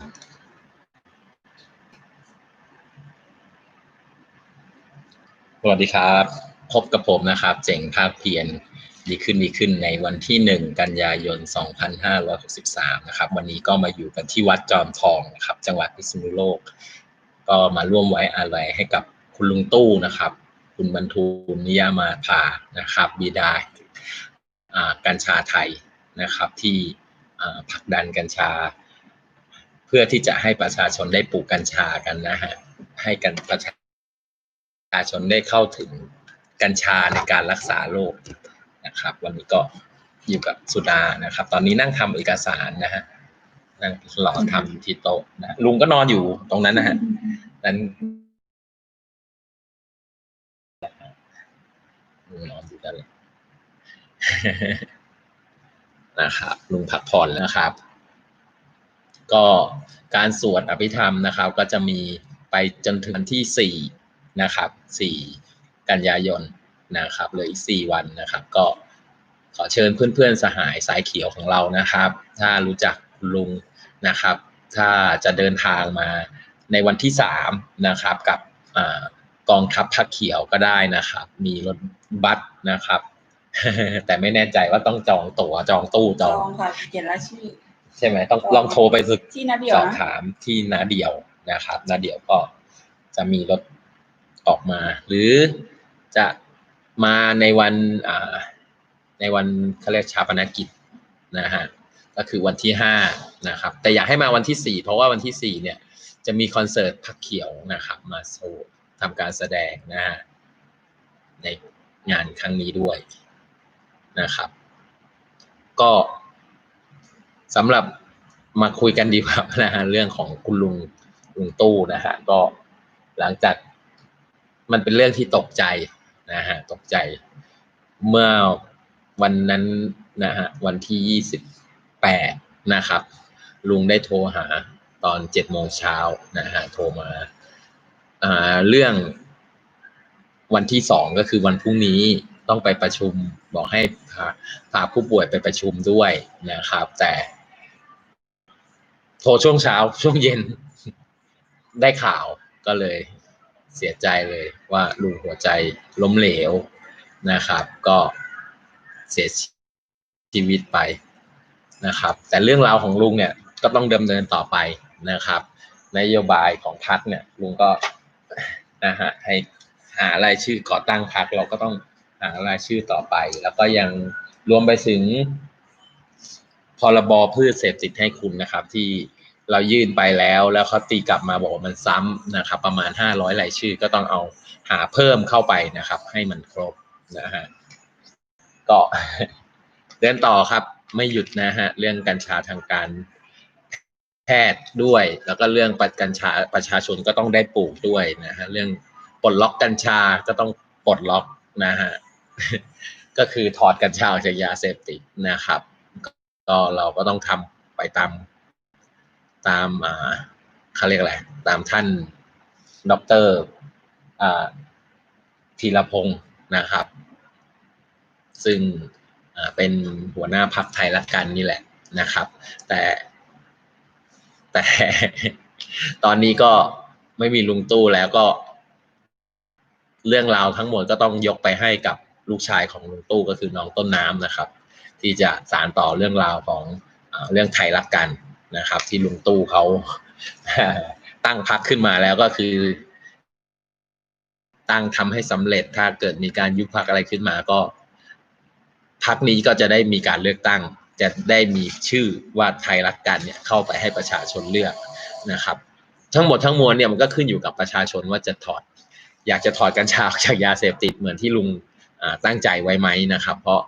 สวัสดีครับ พบกับผมนะครับ เจ๋งภาคเพียรดีขึ้นดีขึ้นในวันที่ 1 กันยายน 2563 นะครับ วันนี้ก็มาอยู่กันที่วัดจอมทองนะครับ จังหวัดพิษณุโลก ก็มาร่วมไว้อาลัยให้กับคุณลุงตู้นะครับ คุณบรรทูลนิยามาภานะครับ บิดากัญชาไทยนะครับที่ผลักดันกัญชา เพื่อที่จะให้ประชาชนได้ปลูกกัญชากันนะฮะให้กันประชาประชาชนได้เข้าถึงกัญชาในการรักษาโรคนะครับ วันนี้ก็อยู่กับสุดานะครับ ตอนนี้นั่งทำเอกสารนะฮะนั่งรอทำที่โต๊ะนะลุงก็นอนอยู่ตรงนั้นนะฮะนั้นลุงนอนอยู่นั่นแหละนะครับลุงพักผ่อนแล้วนะครับ ก็การสวดอภิธรรมนะครับ ก็จะมีไปจนถึงวันที่สี่นะครับสี่กันยายนนะครับเหลืออีกสี่วันนะครับ ก็ขอเชิญเพื่อนๆสหายสายเขียวของเรานะครับ ถ้ารู้จักคุณลุงนะครับ ถ้าจะเดินทางมาในวันที่สามนะครับ กับอกองทัพพักเขียวก็ได้นะครับ มีรถบัสนะครับ แต่ไม่แน่ใจว่าต้องจองตั๋วจองตู้จจองงค่ะเขียนรายชื่อ ใช่ไหมต้องลองโทรไปสึกที่นาเดียวสอบนะถามที่นาเดียวนะครับนาเดียวก็จะมีรถออกมา หรือจะมาในวันอ่าในวันเขาเรียกชาปนกิจนะฮะก็คือวันที่ห้านะครับ แต่อยากให้มาวันที่สี่เพราะว่าวันที่สี่เนี่ยจะมีคอนเสิร์ตพักเขียวนะครับ มาโชว์ทำการแสดงนะฮะในงานครั้งนี้ด้วยนะครับ ก็ สำหรับมาคุยกันดีกว่านะฮะเรื่องของคุณลุงลุงตู้นะฮะก็หลังจากมันเป็นเรื่องที่ตกใจนะฮะตกใจ เมื่อวันนั้นนะฮะวันที่ยี่สิบแปดนะครับ ลุงได้โทรหาตอนเจ็ดโมงเช้านะฮะโทรมาอ่าเรื่องวันที่สองก็คือวันพรุ่งนี้ต้องไปประชุมบอกให้พาพาผู้ป่วยไปประชุมด้วยนะครับ แต่ โทรช่วงเช้า ช่วงเย็นได้ข่าวก็เลยเสียใจเลยว่าลุงหัวใจล้มเหลวนะครับ ก็เสียชีวิตไปนะครับ แต่เรื่องราวของลุงเนี่ยก็ต้องดำเนินต่อไปนะครับนโยบายของพรรคเนี่ยลุงก็นะฮะให้หารายชื่อก่อตั้งพรรคเราก็ต้องหารายชื่อต่อไป แล้วก็ยังรวมไปถึง พรบพืชเสพติดให้คุณนะครับ ที่เรายื่นไปแล้วแล้วเขาตีกลับมาบอกว่ามันซ้ำนะครับ ประมาณห้าร้อยรายชื่อก็ต้องเอาหาเพิ่มเข้าไปนะครับ ให้มันครบนะฮะก็เดินต่อครับ ไม่หยุดนะฮะเรื่องกัญชาทางการแพทย์ด้วย แล้วก็เรื่องปัดกัญชาประชาชนก็ต้องได้ปลูกด้วยนะฮะเรื่องปลดล็อกกัญชาก็ต้องปลดล็อกนะฮะก็คือถอดกัญชาออกจากยาเสพติดนะครับ ก็เราก็ต้องทำไปตามตามอ่าเขาเรียกอะไรตามท่านด็อกเตอร์อ่าธีรพงศ์นะครับ ซึ่งอ่าเป็นหัวหน้าพักไทยรักกันนี่แหละนะครับ แต่แต่ตอนนี้ก็ไม่มีลุงตู้แล้วก็ เรื่องราวทั้งหมดก็ต้องยกไปให้กับลูกชายของลุงตู้ก็คือน้องต้นน้ำนะครับ ที่จะสารต่อเรื่องราวของเรื่องไทยรักกันนะครับ ที่ลุงตู้เขาตั้งพักขึ้นมาแล้วก็คือ ตั้งทำให้สำเร็จถ้าเกิดมีการยุบพักอะไรขึ้นมาก็พักนี้ก็จะได้มีการเลือกตั้ง จะได้มีชื่อว่าไทยรักกันเนี่ยเข้าไปให้ประชาชนเลือกนะครับ ทั้งหมดทั้งมวลเนี่ยมันก็ขึ้นอยู่กับประชาชนว่าจะถอด อยากจะถอดกัญชาออกจากยาเสพติดเหมือนที่ลุงตั้งใจไว้ไหมนะครับ เพราะ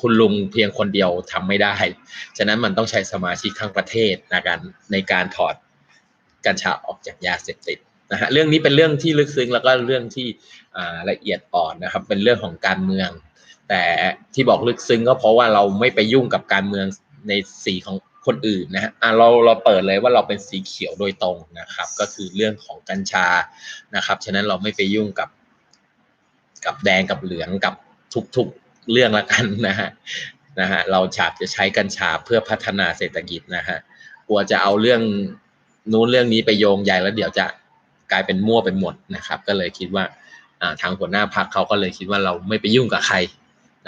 คุณลุงเพียงคนเดียวทำไม่ได้ ฉะนั้นมันต้องใช้สมาชิกทั้งประเทศในการในการถอดกัญชาออกจากยาเสพติดนะฮะเรื่องนี้เป็นเรื่องที่ลึกซึ้งแล้วก็เรื่องที่ละเอียดอ่อนนะครับ เป็นเรื่องของการเมือง แต่ที่บอกลึกซึ้งก็เพราะว่าเราไม่ไปยุ่งกับการเมืองในสีของคนอื่นนะฮะอะเราเราเปิดเลยว่าเราเป็นสีเขียวโดยตรงนะครับ ก็คือเรื่องของกัญชานะครับ ฉะนั้นเราไม่ไปยุ่งกับ กับแดงกับเหลืองกับทุกๆ เรื่องละกันนะฮะนะฮะเราฉากจะใช้กัญชาเพื่อพัฒนาเศรษฐกิจนะฮะกลัวจะเอาเรื่องนู้นเรื่องนี้ไปโยงใยแล้วเดี๋ยวจะกลายเป็นมั่วไปหมดนะครับ ก็เลยคิดว่าทางหัวหน้าพักเขาก็เลยคิดว่าเราไม่ไปยุ่งกับใคร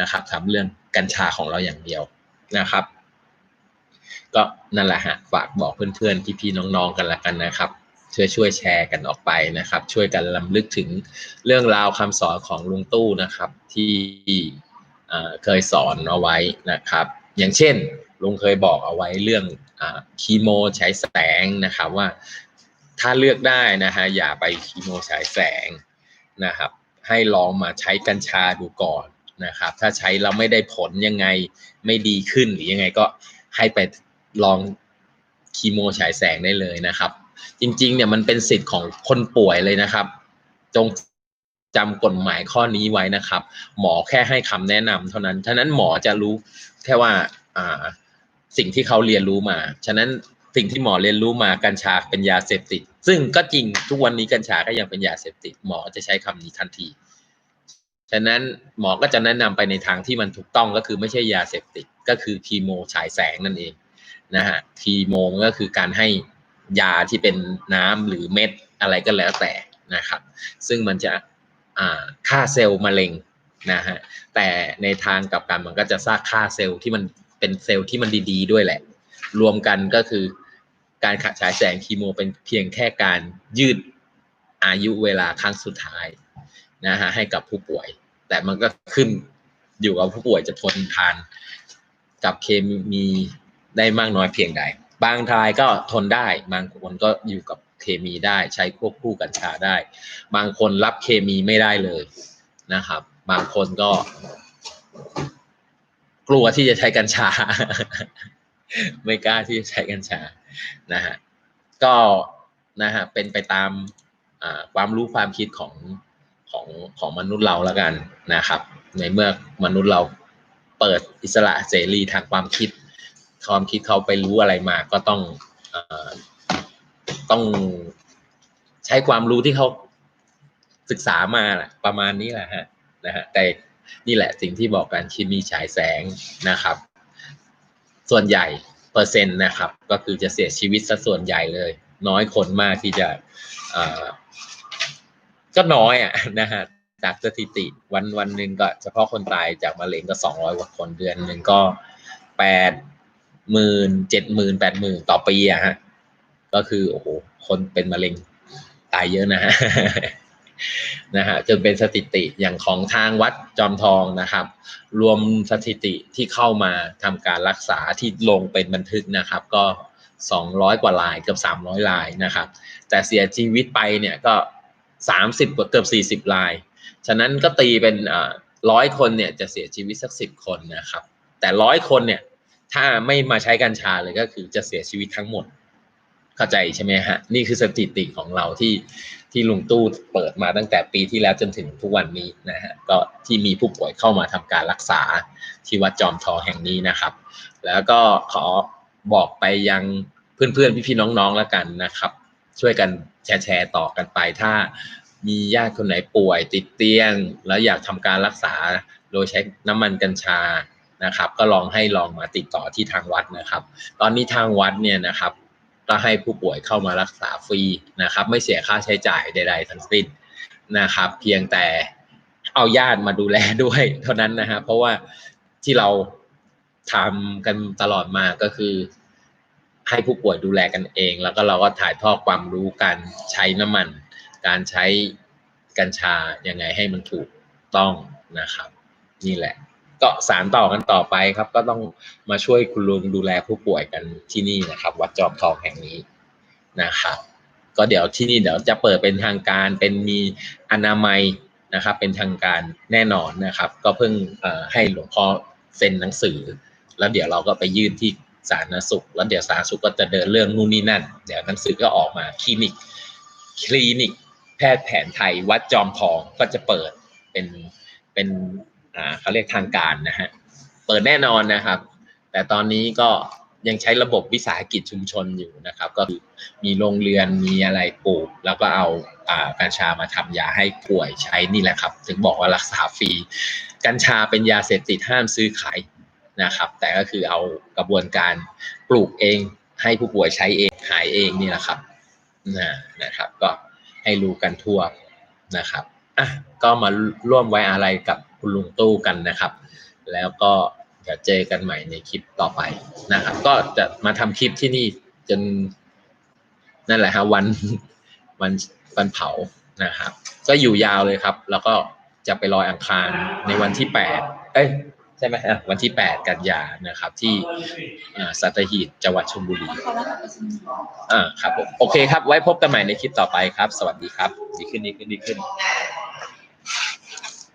นะครับทำเรื่องกัญชาของเราอย่างเดียวนะครับ ก็นั่นแหละฮะฝากบอกเพื่อนๆพี่ๆน้องๆกันละกันนะครับช่วยช่วยแชร์กันออกไปนะครับ ช่วยกันลำลึกถึงเรื่องราวคำสอนของลุงตู้นะครับ ที่ เคยสอนเอาไว้นะครับ อย่างเช่นลุงเคยบอกเอาไว้เรื่องอคีโมใช้แสงนะครับว่าถ้าเลือกได้นะฮะอย่าไปคีโมฉายแสงนะครับ ให้ลองมาใช้กัญชาดูก่อนนะครับ ถ้าใช้แล้วไม่ได้ผลยังไงไม่ดีขึ้นหรือยังไงก็ให้ไปลองคีโมฉายแสงได้เลยนะครับ จริงๆเนี่ยมันเป็นสิทธิ์ของคนป่วยเลยนะครับ จง จำกฎหมายข้อนี้ไว้นะครับ หมอแค่ให้คำแนะนำเท่านั้นฉะนั้นหมอจะรู้แค่ว่าอ่าสิ่งที่เขาเรียนรู้มา ฉะนั้นสิ่งที่หมอเรียนรู้มากัญชาเป็นยาเสพติด ซึ่งก็จริงทุกวันนี้กัญชาก็ยังเป็นยาเสพติด หมอจะใช้คำนี้ทันที ฉะนั้นหมอก็จะแนะนำไปในทางที่มันถูกต้องก็คือไม่ใช่ยาเสพติดก็คือคีโมฉายแสงนั่นเองนะฮะคีโมก็คือการให้ยาที่เป็นน้ำหรือเม็ดอะไรก็แล้วแต่นะครับ ซึ่งมันจะ อ่าฆ่าเซลล์มะเร็งนะฮะแต่ในทางกลับกันมันก็จะสร้างฆ่าเซลล์ที่มันเป็นเซลล์ที่มันดีๆ ด้วยแหละ รวมกันก็คือการขฉายแสงคีโมเป็นเพียงแค่การยืดอายุเวลาครั้งสุดท้ายนะฮะให้กับผู้ป่วย แต่มันก็ขึ้นอยู่กับผู้ป่วยจะทนทานกับเคมีได้มากน้อยเพียงใด บางรายก็ทนได้ บางคนก็อยู่กับ เคมีได้ ใช้ควบคู่กัญชาได้ บางคนรับเคมีไม่ได้เลยนะครับ บางคนก็ กลัวที่จะใช้กัญชา ไม่กล้าที่จะใช้กัญชานะฮะก็นะฮะเป็นไปตามความรู้ความคิดของของของมนุษย์เราแล้วกันนะครับ ในเมื่อมนุษย์เราเปิดอิสระเสรีทางความคิด ความคิดเขาไปรู้อะไรมาก็ต้อง ต้องใช้ความรู้ที่เขาศึกษามาแหละประมาณนี้แหละฮะนะฮะแต่นี่แหละสิ่งที่บอกกันเคมีฉายแสงนะครับ ส่วนใหญ่เปอร์เซ็นต์นะครับ ก็คือจะเสียชีวิตซะส่วนใหญ่เลย น้อยคนมากที่จะก็น้อยอะนะฮะจากสถิติวันวันหนึ่งก็เฉพาะคนตายจากมะเร็งก็สองร้อยกว่าคนเดือนหนึ่งก็แปดหมื่นเจ็ดหมื่นแปดหมื่นต่อปีอะฮะ ก็คือโอ้โหคนเป็นมะเร็งตายเยอะนะฮะนะฮะจนเป็นสถิติอย่างของทางวัดจอมทองนะครับ รวมสถิติที่เข้ามาทำการรักษาที่ลงเป็นบันทึกนะครับ ก็ 200 กว่าลายเกือบ300 ลายนะครับ แต่เสียชีวิตไปเนี่ยก็ 30กว่าเกือบ40 ลาย ฉะนั้นก็ตีเป็นร้อยคนเนี่ยจะเสียชีวิตสักสิบคนนะครับ แต่ร้อยคนเนี่ยถ้าไม่มาใช้กัญชาเลยก็คือจะเสียชีวิตทั้งหมด เข้าใจใช่ไหมฮะ นี่คือสถิติของเราที่ที่ลุงตู้เปิดมาตั้งแต่ปีที่แล้วจนถึงทุกวันนี้นะฮะก็ที่มีผู้ป่วยเข้ามาทำการรักษาที่วัดจอมทองแห่งนี้นะครับ แล้วก็ขอบอกไปยังเพื่อนๆพี่ๆน้องๆแล้วกันนะครับ ช่วยกันแชร์ต่อกันไป ถ้ามีญาติคนไหนป่วยติดเตียง แล้วอยากทำการรักษาโดยใช้น้ำมันกัญชานะครับ ก็ลองให้ลองมาติดต่อที่ทางวัดนะครับ ตอนนี้ทางวัดเนี่ยนะครับ ก็ให้ผู้ป่วยเข้ามารักษาฟรีนะครับ ไม่เสียค่าใช้จ่ายใด ๆ ทั้งสิ้นนะครับ เพียงแต่เอาญาติมาดูแลด้วย เท่านั้นนะฮะเพราะว่าที่เราทำกันตลอดมาก็คือ ให้ผู้ป่วยดูแลกันเอง แล้วก็เราก็ถ่ายทอดความรู้การใช้น้ำมัน การใช้กัญชายังไงให้มันถูกต้องนะครับ นี่แหละ ก็สารต่อกันต่อไปครับ ก็ต้องมาช่วยคุณลุงดูแลผู้ป่วยกันที่นี่นะครับ วัดจอมทองแห่งนี้นะครับ ก็เดี๋ยวที่นี่เดี๋ยวจะเปิดเป็นทางการเป็นมีอนามัยนะครับ เป็นทางการแน่นอนนะครับ ก็เพิ่งให้หลวงพ่อเซ็นหนังสือ แล้วเดี๋ยวเราก็ไปยื่นที่สาธารณสุข แล้วเดี๋ยวสาธารณสุขก็จะเดินเรื่องนู่นนี่นั่น เดี๋ยวหนังสือก็ออกมาคลินิก คลินิก แพทย์แผนไทยวัดจอมทองก็จะเปิดเป็นเป็น อ่าเขาเรียกทางการนะฮะเปิดแน่นอนนะครับ แต่ตอนนี้ก็ยังใช้ระบบวิสาหกิจชุมชนอยู่นะครับ ก็คือมีโรงเรือนมีอะไรปลูก แล้วก็เอาอ่ากัญชามาทำยาให้ป่วยใช้นี่แหละครับ ถึงบอกว่ารักษาฟรีกัญชาเป็นยาเสพติดห้ามซื้อขายนะครับ แต่ก็คือเอากระบวนการปลูกเองให้ผู้ป่วยใช้เองหาายเองนี่แหละครับนะนะครับ ก็ให้รู้กันทั่วนะครับอะก็มาร่วมไว้อะไรกับ คุณลุงตู้กันนะครับ แล้วก็เดี๋ยวเจอกันใหม่ในคลิปต่อไปนะครับ ก็จะมาทำคลิปที่นี่จนนั่นแหละฮะวันวันวันเผานะครับ ก็อยู่ยาวเลยครับ แล้วก็จะไปลอยอังคารในวันที่แปดเอ้ยใช่ไหมอะวันที่แปดกันยานะครับ ที่สัตหีบจังหวัดชลบุรีอ่าครับผมโอเคครับ ไว้พบกันใหม่ในคลิปต่อไปครับ สวัสดีครับ ดีขึ้นดีขึ้นดีขึ้น